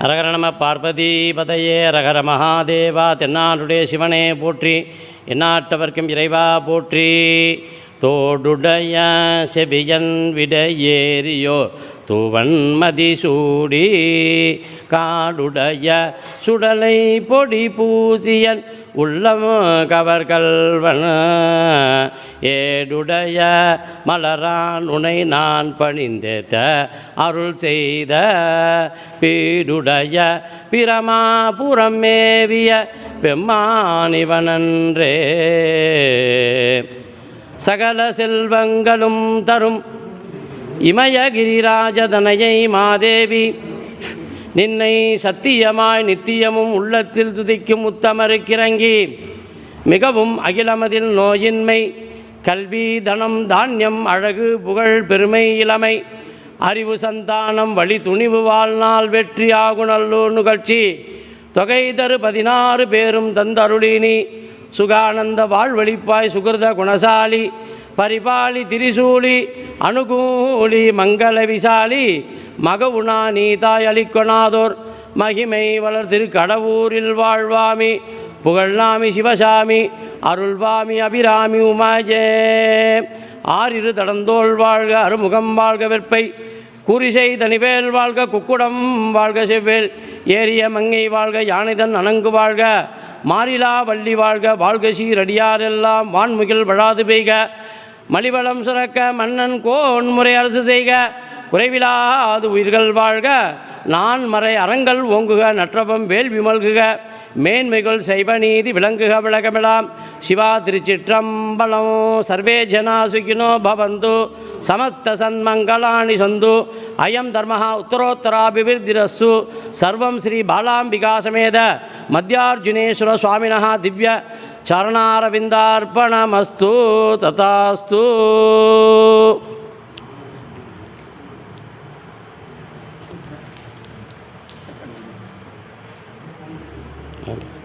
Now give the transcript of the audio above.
அரகர நம பார்வதி பதையே மகாதேவா தென்னாடுடைய சிவனே போற்றி எந்நாட்டவர்க்கும் இறைவா போற்றி. தோடுடைய செவியன் விடையேறியோ துவன்மதிசூடி காடுடைய சுடலை பொடி பூசியன் உள்ளம் கவர்கள்வன ஏடுடைய மலரான் உனை நான் பணிந்தேத்த அருள் செய்த பீடுடைய பிரமாபுரம் மேவிய பெம்மானிவனன்றே. சகல செல்வங்களும் தரும் இமயகிரிராஜதனையை மாதேவி. நின்னை சத்தியமாய் நித்தியமும் உள்ளத்தில் துதிக்கும் உத்தமருக்கிறங்கி மிகவும் அகிலமதில் நோயின்மை கல்வி தனம் தானியம் அழகு புகழ் பெருமை இளமை. அறிவு சந்தானம் வழி துணிவு வாழ்நாள் வெற்றி ஆகுநல்லோ நிகழ்ச்சி. தொகை தரு பதினாறு பேரும் தந்தருளினி. சுகானந்த வாழ்வழிப்பாய் சுகிருத குணசாலி. பரிபாலி திரிசூலி அனுகூலி மங்கள விசாலி மகவுணா நீதாய் அளிக்கொணாதோர் மகிமை வளர் திருக்கடவூரில் வாழ்வாமி புகழ்நாமி சிவசாமி அருள்வாமி அபிராமி உமாஜே. ஆறிரு தடந்தோள் வாழ்க அருமுகம் வாழ்க வெற்பை குறிசை தனிவேல் வாழ்க குக்குடம் வாழ்க செவ்வேல் ஏரிய மங்கை வாழ்க யானைதன் அணங்கு வாழ்க மாறிலா வள்ளி வாழ்க வாழ்க சீரடியாரெல்லாம் வான்முகில் வழாது பெய்க மலிவளம் சுரக்க மன்னன் கோன்முறை அரசு செய்க. குறைவிலாது உயிர்கள் வாழ்க. நான் மறை அறங்கள் ஓங்குக நற்றபம் வேள்வி மல்குக மேன்மைகள் செய்வ நீதி விளங்குக விளக்கமெல்லாம் சிவா திருச்சிற்றம்பலம் சர்வே ஜனா சுகினோ பவந்து. சமஸ்த சன்மங்களாணி சந்து. அயம் தர்ம உத்தரோத்தராபிவிருத்திரஸ்ஸு சர்வம் ஸ்ரீ பாலாம்பிகா சமேத. மத்தியார்ஜுனேஸ்வர சுவாமினா திவ்ய. చరణారవిందార్పణమస్తు తథాస్తు Okay.